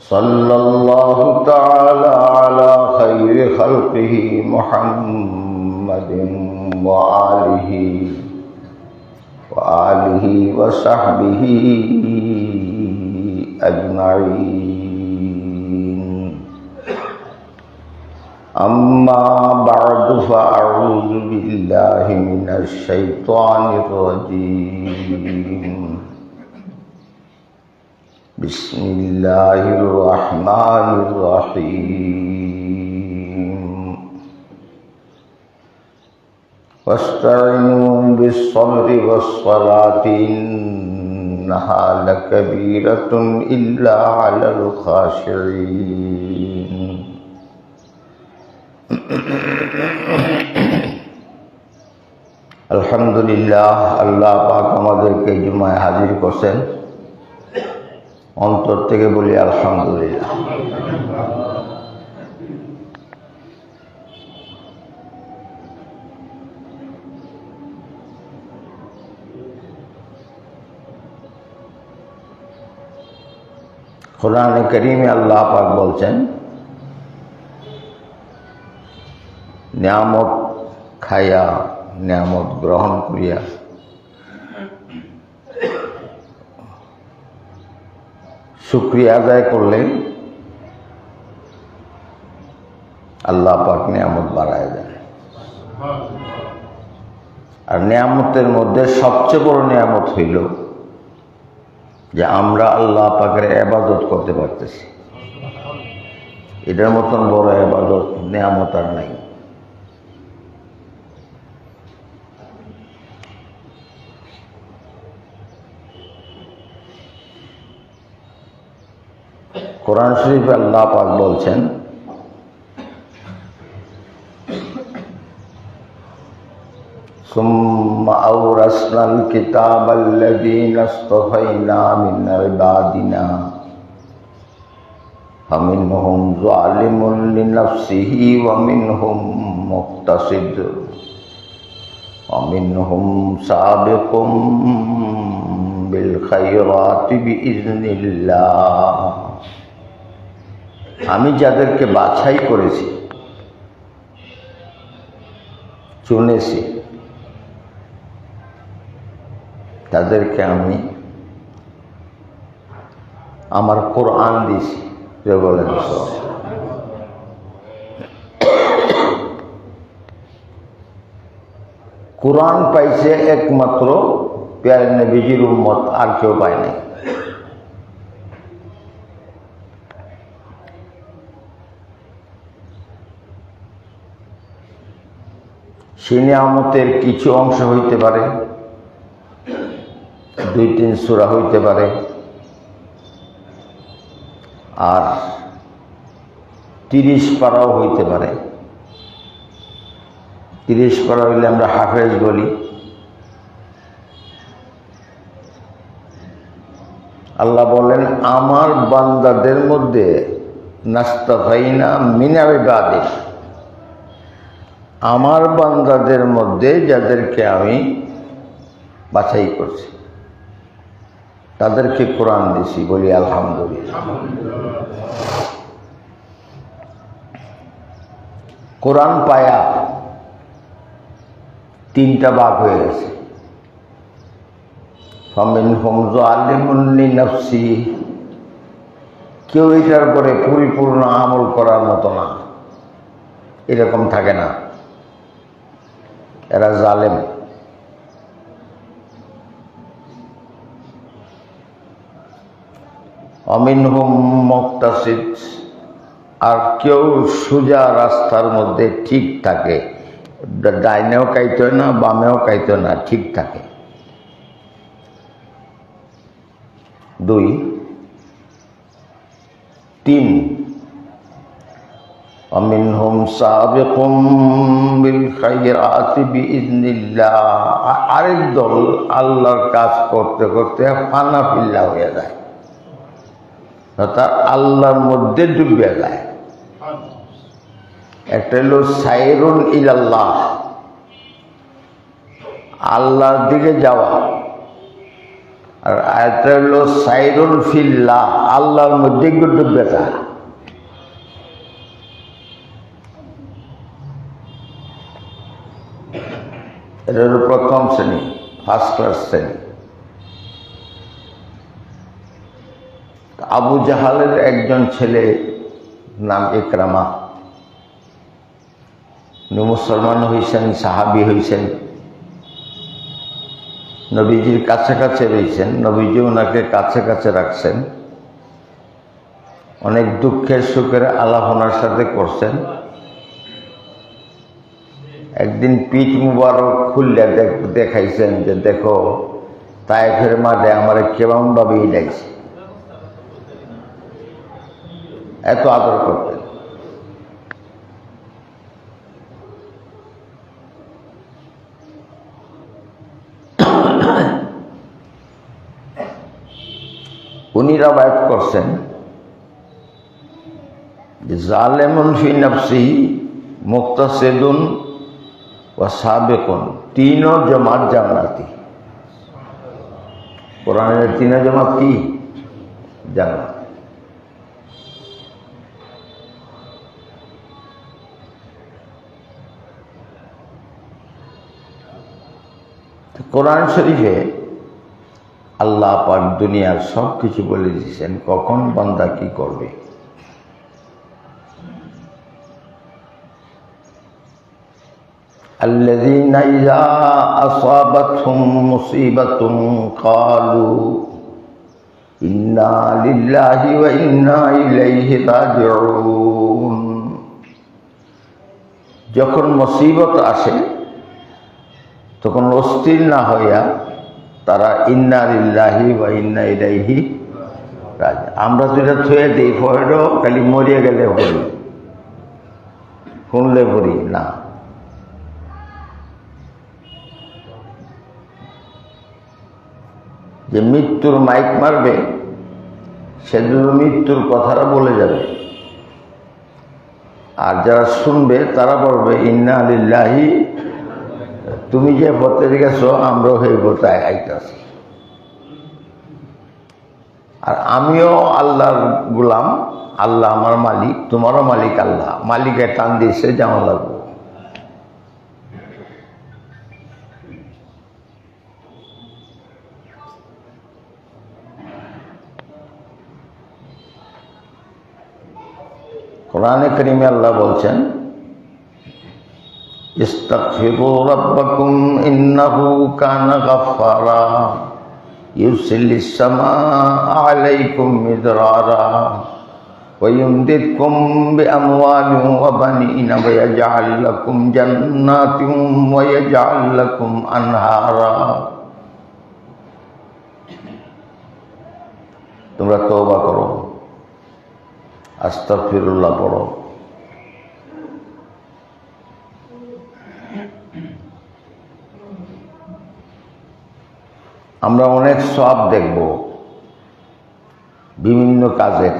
صلى الله تعالى على خير خلقه محمد وآله وآله وصحبه أجمعين. أما بعد فأعوذ بالله من الشيطان الرجيم. بسم الله الرحمن الرحيم واستعينوا بالصبر والصلاة إنها لكبيرة إلا على الخاشعين আলহামদুলিল্লাহ আল্লাহ পাক আমাদেরকে জুমায় হাজির করছেন অন্তর থেকে বলি আলহামদুলিল্লাহ। কোরআনে করিমে আল্লাহ পাক বলছেন নিয়ামত খাইয়া নিয়ামত গ্রহণ করিয়া শুক্রিয়া আদায় করলে আল্লাহ পাক নিয়ামত বাড়ায় দেন। আর নিয়ামতের মধ্যে সবচেয়ে বড় নিয়ামত হইল যে আমরা আল্লাহ পাকের আবাদত করতে পারতেছি। এটার মতন বড় আবাদত নিয়ামত আর নাই। কোরআন শরীফে আল্লাহ পাক বলছেন ثم أورثنا الكتاب الذين اصطفينا من عبادنا فمنهم ظالم لنفسه ومنهم مقتصد ومنهم سابق بالخيرات بإذن الله আমি যাদেরকে বাছাই করেছি চুনেছি তাদেরকে আমি আমার কোরআন দিয়েছি যে বলেন কোরআন পাইছে একমাত্র পেয়ার নবীজির উম্মত আর কেউ পায় নাই। সে নিয়ামতের কিছু অংশ হইতে পারে দুই তিন সুরা হইতে পারে, আর তিরিশ পাড়াও হইতে পারে। তিরিশ পাড়া হইলে আমরা হাফেজ বলি। আল্লাহ বলেন, আমার বান্দাদের মধ্যে নাস্তা ভাইনা মিনাবে বাদে আমার বান্দাদের মধ্যে যাদেরকে আমি বাছাই করছি, তাদেরকে কোরআন দিছি, বলি আলহামদুলিল্লাহ। কোরআন পায়া তিনটা ভাগ হয়ে গেছে। নফসি কেউ এটার পরে পরিপূর্ণ আমল করার মতো না। এরকম থাকে না। এরা জালেম। অমিন হুম মুক্তাসিদ। আর কেউ সোজা রাস্তার মধ্যে ঠিক থাকে। ডাইনেও কাইতে না, বামেও কাইতে না, ঠিক থাকে। দুই। তিন। অমিনহুম সাবিকুম বিল খাইরাতি বিইذنিল্লাহ আরেক দল আল্লাহর কাজ করতে করতে ফানা ফিল্লা হয়ে যায়। অর্থাৎ আল্লাহর মধ্যে ডুবে যায়। একটা হলো সাইরুন ইলাল্লাহ। আল্লাহর দিকে যাওয়া। আর একটা হলো সাইরুন ফিল্লাহ। আল্লাহর মধ্যে ডুবে যায়। এটা হলো প্রথম শ্রেণি ফার্স্ট ক্লাস শ্রেণি। আবু জাহালের একজন ছেলে নাম একরামা উনি মুসলমান হয়েছেন সাহাবি হয়েছেন নবীজির কাছে কাছে রয়েছেন নবীজি ওনাকে কাছে কাছে রাখছেন। অনেক দুঃখের সুখের আলাপনার সাথে করছেন। একদিন পিঠ মুবারক খুললে দেখাইছেন যে দেখো তাইফের মাঠে আমার কেমন ভাবেই দেখছে এত আদর করতেন। উনি রাবায়ত করছেন যে জালেমুন ফি নফসি মুক্তাসিদুন ও সাবেকুন তিনও জমাত জান্নাতি। কোরআনের তিনও জমাত কি? জান্নাত। কোরআন শরীফে আল্লাহ পাক দুনিয়ার সব কিছু বলে দিয়েছেন, কখন বান্দা কি করবে? الذين إذا أصابتهم مصيبة قالوا إنا لله وإنا إليه راجعون যখন মুসিবত আসে তখন অস্থির না হইয়া তারা ইন্না লিল্লাহি বা ইন্না ইলাইহি রাজি আমরা তো এটা থুয়ে দিই ফয়েরও খালি মরিয়ে গেলে ভরি শুনলে ভরি না যে মৃত্যুর মাইক মারবে সেগুলো মৃত্যুর কথাটা বলে যাবে। আর যারা শুনবে, তারা বলবে, ইন্না আলিল্লাহি তুমি যে পথে গেছো, আমরাও সেই পথে আইতাছি। আর আমিও আল্লাহর গুলাম, আল্লাহ আমার মালিক, তোমারও মালিক আল্লাহ। মালিকে টান দিয়েছে যেমন লাগবো। কোরআনে করিমে আল্লাহ বলছেন ইস্তাগফিরু রাব্বাকুম ইন্নাহু কানা গাফফারা ইউসিলিস সামাআ আলাইকুম মিদরারা ويمددكم بأموال وبنين ويجعل لكم جنات ويجعل لكم أنهارا তোমরা তওবা করো আস্তাগফিরুল্লাহ পড়ো। আমরা অনেক সব দেখব। বিভিন্ন কাজের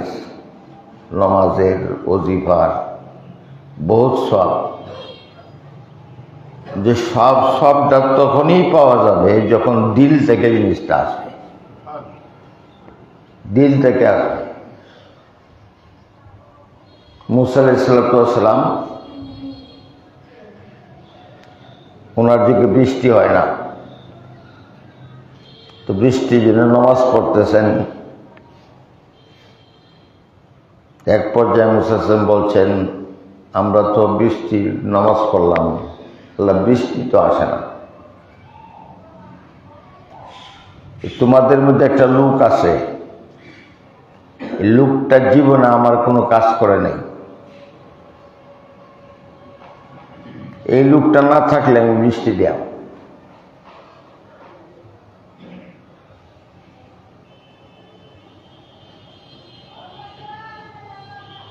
নমাজের অজিফার বহুত সব যে সব সবটা তখনই পাওয়া যাবে যখন দিল থেকে জিনিসটা আসবে। দিল থেকে আসবে। মুসা সালাম, ওনার দিকে বৃষ্টি হয় না। তো বৃষ্টির জন্য নামাজ পড়তেছেন। এক পর্যায়ে মুসাসেম বলছেন, আমরা তো বৃষ্টি নামাজ পড়লাম। আল্লাহ, বৃষ্টি তো আসে না। তোমাদের মধ্যে একটা লুক আছে। এই লোকটার জীবনে আমার কোনো কাজ করে নাই। এই লোকটা না থাকলে আমি বৃষ্টি দেওয়া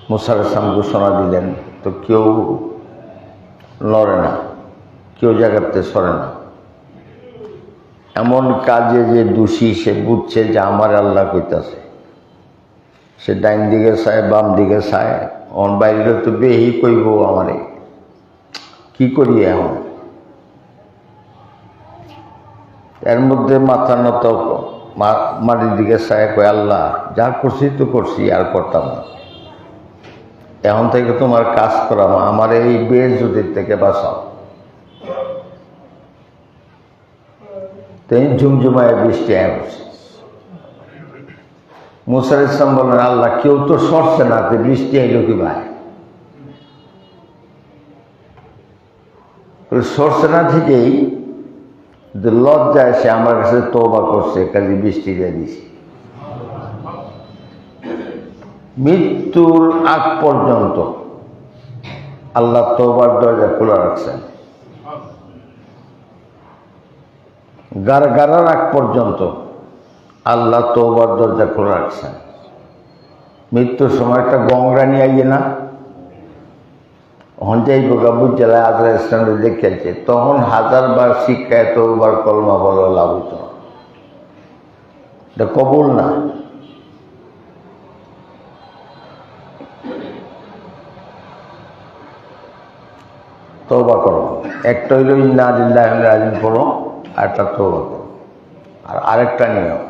মুসার ইসলাম ঘোষণা দিলেন, তো কেউ লড়ে না, কেউ জায়গাতে সরে না। এমন কাজে যে দোষী সে বুঝছে যে আমার আল্লাহ কইতাছে। সে ডাইন দিকে চায়, বাম দিকে চায়, অন বাইরে তো বেহি কইব আমারে। কি করি এখন? এর মধ্যে মাথা নত মাটির দিকে চায়, কয়, আল্লাহ, যা করছি তো করছি, আর করতাম না। এখন থেকে তোমার কাজ করাম আমার এই বেজুদির থেকে বাঁচাও। তিনি ঝুমঝুমায় বৃষ্টি আয় বসে। মুসার ইসলাম বলেন আল্লাহ, কেউ তো সরছে না বৃষ্টি আইলো কি ভাই? সরছে না থেকেই লজ্জায় সে আমার কাছে তোবা করছে, কাজে বৃষ্টি দিয়ে দিছি। মৃত্যুর আগ পর্যন্ত আল্লাহ তোবার দরজা খোলা রাখছেন। গার গারার আগ পর্যন্ত আল্লাহ তোবার দরজা খোলা রাখছেন। মৃত্যুর সময় একটা গঙ্গা নিয়ে আইয়ে না? হঞ্জাই বোকাবুর জেলায় আজরা ইসলামে দেখেছে তখন হাজার বার শিক্ষায় তোবার কলমা বলো লাভ না এটা কবুল না। তৌবা করো একটা হইল, ইন্না আলিল্লাহ রাজিম করো আর একটা তৌবা করো আর আরেকটা নিয়ম।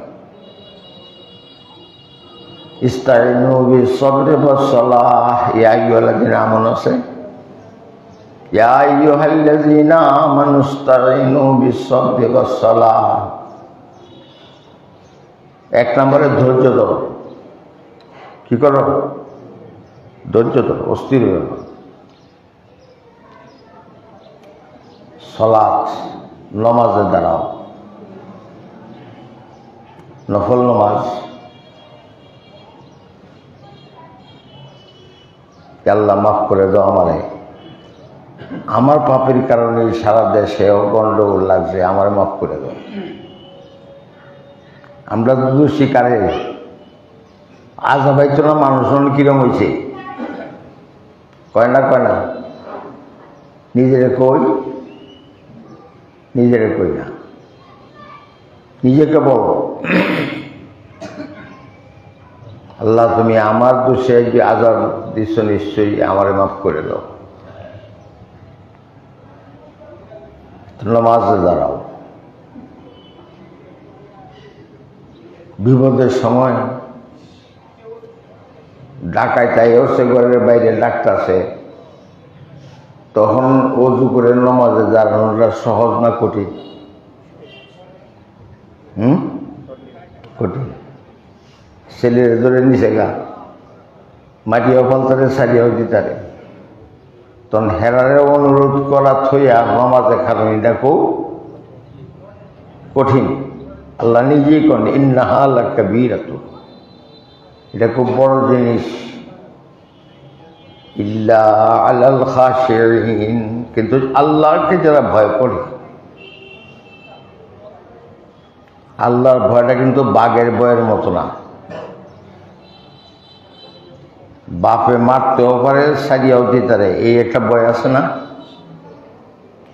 ইস্তাইনু বিসবরি ওয়াসসালাহ। ইয়া আইয়ুহাল্লাযীনা আমানু আছে ইয়া আইয়ুহাল্লাযীনা আমানু ইস্তাইনু বিসবরি ওয়াসসালাহ। এক নম্বরে ধৈর্য ধরো। কি করো? ধৈর্য ধরো, অস্থির হয়ে সলাৎ নমাজে দাঁড়াও। নফল নমাজ। আল্লাহ মাফ করে দাও আমারে। আমার পাপের কারণে সারা দেশেও গন্ডগোল লাগছে, আমার মাফ করে দাও। আমরা তো দোষী কারে আজ হয়তো না মানুষ কিরম হয়েছে কয় না কয় না? নিজেরে কই? নিজের কই না? নিজেকে বলো। আল্লাহ তুমি আমার দোষে যে আজাব দিচ্ছ নিশ্চয়ই আমারে মাফ করে দাও। নামাজে দাঁড়াও। বিপদের সময় ডাকায় তাই সে ঘরের বাইরে ডাকতেছে। তখন অজু করে নমাজে দাঁড়ানোটা সহজ না কঠিন? হুম? কঠিন। ছেলের ধরে নিচে গা। মাটিও ফালতারে সারিয়াও দিতারে। তখন হেরারে অনুরোধ করা থইয়া নমাজে খারণি দেখো। কঠিন। আল্লাহ নিজেই কন, ইন্নাহা আল্লাহ বীর এটা খুব বড় জিনিস। ইল্লা আলাল খাশিরিন কিন্তু আল্লাহকে যারা ভয় করে, আল্লাহর ভয়টা কিন্তু বাঘের ভয়ের মতো না। বাপে মারতেও পারে সারিয়াও দিতে পারে। এই একটা ভয় আছে না?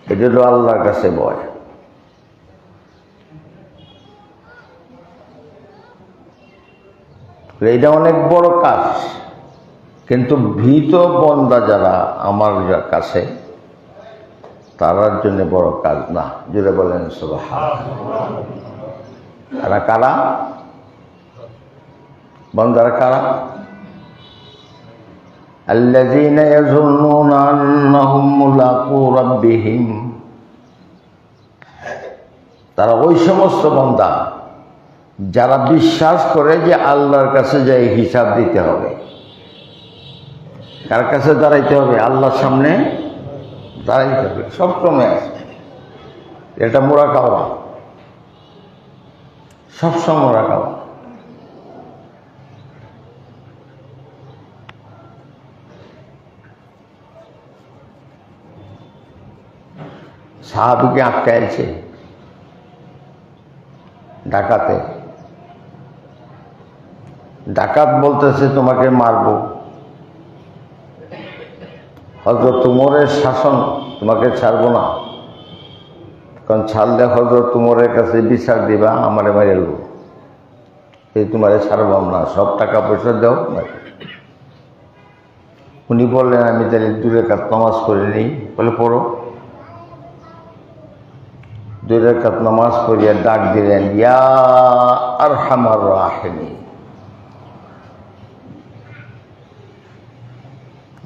এটা হলো আল্লাহর কাছে ভয়। এটা অনেক বড় কাজ। কিন্তু ভীত বন্দা যারা আমার কাছে, তারার জন্য বড় কাজ না। জুড়ে বলেন এরা কারা? বন্দারা কারা? الذين يظنون أنهم ملاقو ربهم তারা ওই সমস্ত বন্দা যারা বিশ্বাস করে যে আল্লাহর কাছে যাই হিসাব দিতে হবে কার কাছে দাঁড়াইতে হবে আল্লাহর সামনে দাঁড়াইতে হবে সবসময় আছে এটা মোরা খাওয়া সবসময় মোরা খাওয়া সাহাবিকে আটকাইছে ডাকাতে। ডাকাত বলতেছে, তোমাকে মারবো। হজরত তুমরের শাসন তোমাকে ছাড়বো না। কারণ ছাড়লে হজরত তুমরের কাছে বিচার দিবা, আমারে মারে এলবো এই তোমারে ছাড়বাম না সব টাকা পয়সা দাও উনি বললেন, আমি তাহলে দূরে কাত নামাজ করে নিই। বলে, পড়ো। দুই রেখাত নামাজ পড়িয়া ডাক দিলেন, ইয়া আর হামার রাহেনি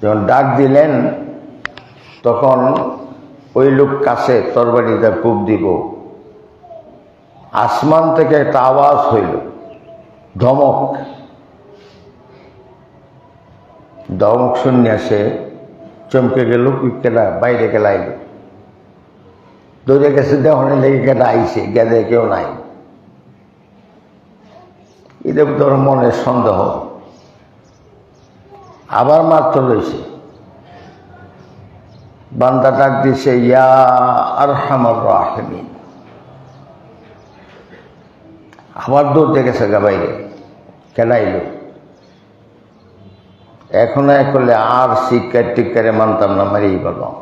যখন ডাক দিলেন, তখন ওই লোক কাছে তরবারিটা কূপ দিব। আসমান থেকে একটা আওয়াজ হইল, ধমক। ধমক শুনিয়া সে চমকে গেল কেলা বাইরে গেলাইল। দৌড়ে গেছে দেওয়ানে লেগে কেটে আইসে গেদে কেউ নাই। এটা তোর মনের সন্দেহ। আবার মাত্র রয়েছে বান্দা ডাক দিছে, ইয়া আর হামার আবার দৌড়তে গেছে গা বাইরে কেনাইল এখন করলে আর শিক্ষার টিকারে মানতাম না, মারিয়ে বললাম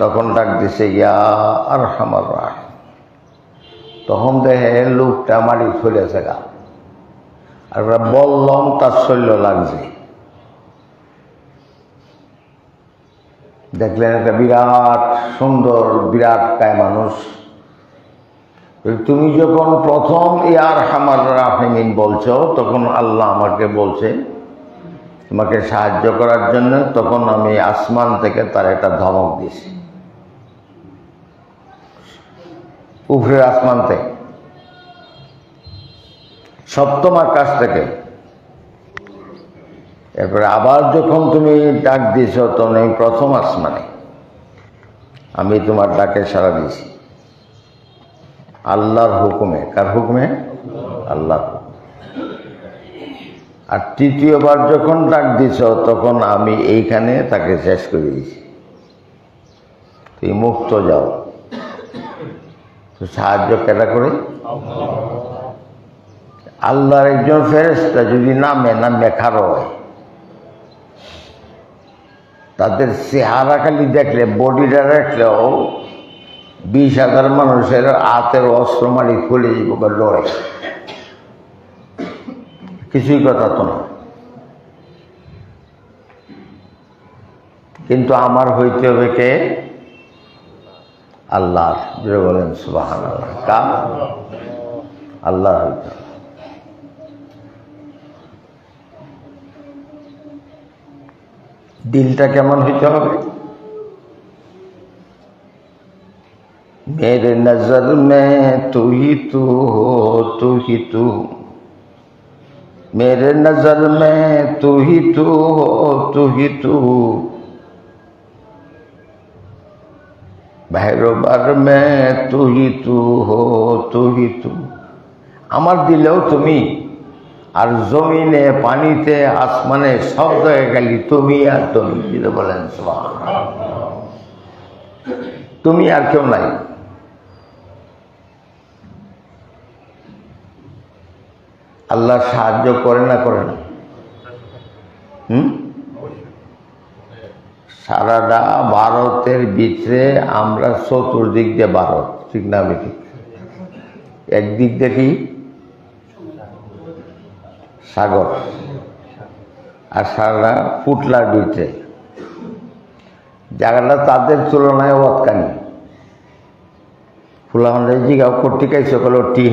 তখন ডাক দিছে, ইয়া আর হামার রাহ তখন দেখে লোকটা মারি ফেলেছে গা। আর বললাম, তার শৈল্য লাগছে। দেখলেন একটা বিরাট সুন্দর, বিরাট কায় মানুষ। তুমি যখন প্রথম ইয়ার হামার রাহিমিন বলছো, তখন আল্লাহ আমাকে বলছে তোমাকে সাহায্য করার জন্য, তখন আমি আসমান থেকে তার একটা ধমক দিয়েছি উপরের আসমান থেকে। সপ্তম আকাশ থেকে। এরপরে আবার যখন তুমি ডাক দিয়েছ, তখন এই প্রথম আসমানে আমি তোমার ডাকে সাড়া দিয়েছি। আল্লাহর হুকুমে। কার হুকুমে? আল্লাহ আর তৃতীয়বার যখন ডাক দিছ তখন আমি এইখানে তাকে শেষ করে দিয়েছি। তুই মুক্ত যাও। সাহায্য কেটা করে আল্লাহর একজন ফেরেস্তা যদি নামে নামে খারো হয়। তাদের চেহারা খালি দেখলে, বডিটা রাখলেও বিশ হাজার মানুষের হাতের অস্ত্র মারি খুলে যাব লড়ে। কিছুই কথা তো না। কিন্তু আমার হইতে হবে কে? আল্লাহ যে বলেন সুবাহান আল্লাহ কা আল্লাহ হইতে হবে। দিলটা কেমন হইতে হবে मेरे नजर में तू ही तू हो तू ही तू मेरे नजर में तू ही तू हो तू ही तू ভৈরবার মে তুহি তু হো তুহি তু। আমার দিলেও তুমি, আর জমিনে, পানিতে, আসমানে সব জায়গায় গেলি তুমি আর তুমি দিতে বলেন তুমি আর কেউ নাই। আল্লাহ সাহায্য করে না করে না। সারাটা ভারতের ভিতরে আমরা চতুর্দিক দিয়ে ভারত, ঠিক না বেঠিক একদিক দেখি সাগর। আর সারাটা পুটলার ভিতরে। জায়গাটা তাদের তুলনায় অতকানি ফুলাহন্ডে জিগাও কর্তিকাই সকল টি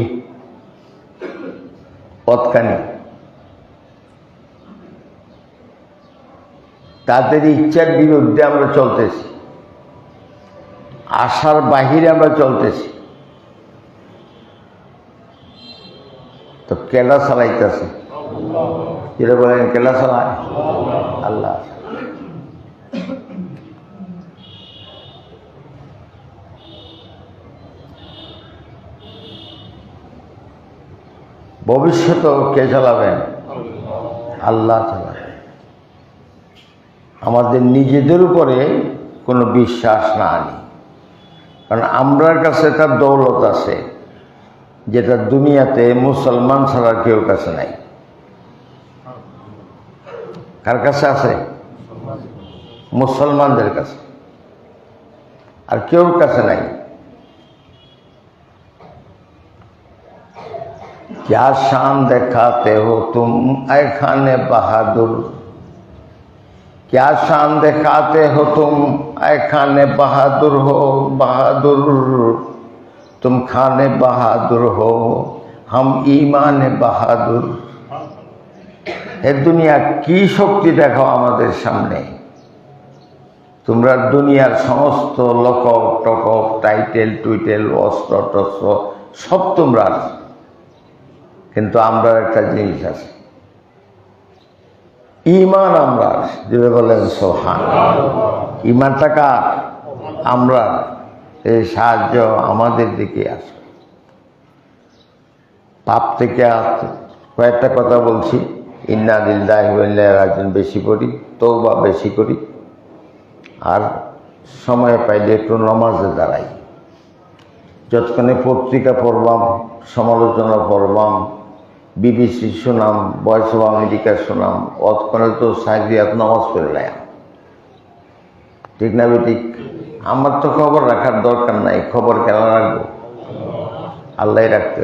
অতকানি তাদের ইচ্ছার বিরুদ্ধে আমরা চলতেছি। আশার বাহিরে আমরা চলতেছি। তো কেলা চালাইতেছে? যেটা বলেন কেলা চালায়? আল্লাহ। ভবিষ্যতেও কে চালাবেন? আল্লাহ চালাবেন আমাদের নিজেদের উপরে কোনো বিশ্বাস না আনি কারণ আমরার কাছে তার দৌলত আছে যেটা দুনিয়াতে মুসলমান ছাড়া কেউ কাছে নাই কার কাছে আছে মুসলমানদের কাছে আর কেউর কাছে নাই क्या शान दिखाते हो तुम ऐ खाने बहादुर क्या शान दिखाते हो तुम ऐ खाने बहादुर हो बहादुर तुम खाने बहादुर हो हम ईमान বাহাদুর এ দুনিয়া কি শক্তি দেখাও আমাদের সামনে তোমরা দুনিয়ার সমস্ত লকব টকব টাইটেল টুইটেল অস্ত্র টস্ত্র সব তোমরা আছো। কিন্তু আমরা একটা জিনিস আছে ইমান আমরা যেটা বলেন সোহান। ইমানটা কার? আমরা। এই সাহায্য আমাদের দিকে আসে। পাপ থেকে কয়েকটা কথা বলছি। ইন্না দিল্লাহ রাজন বেশি করি তৌবা বেশি করি। আর সময় পাইলে একটু নমাজে দাঁড়াই। যতক্ষণে পত্রিকা পড়বাম, সমালোচনা পড়বাম বিবিসি শোনাম ভয়েস অফ আমেরিকা শোনাম অতক্ষণে তো সাইদিয়াত নামাজ পড়লাম ঠিক না ঠিক আমার তো খবর রাখার দরকার নাই, খবর কেন রাখব? আল্লাহ রাখতে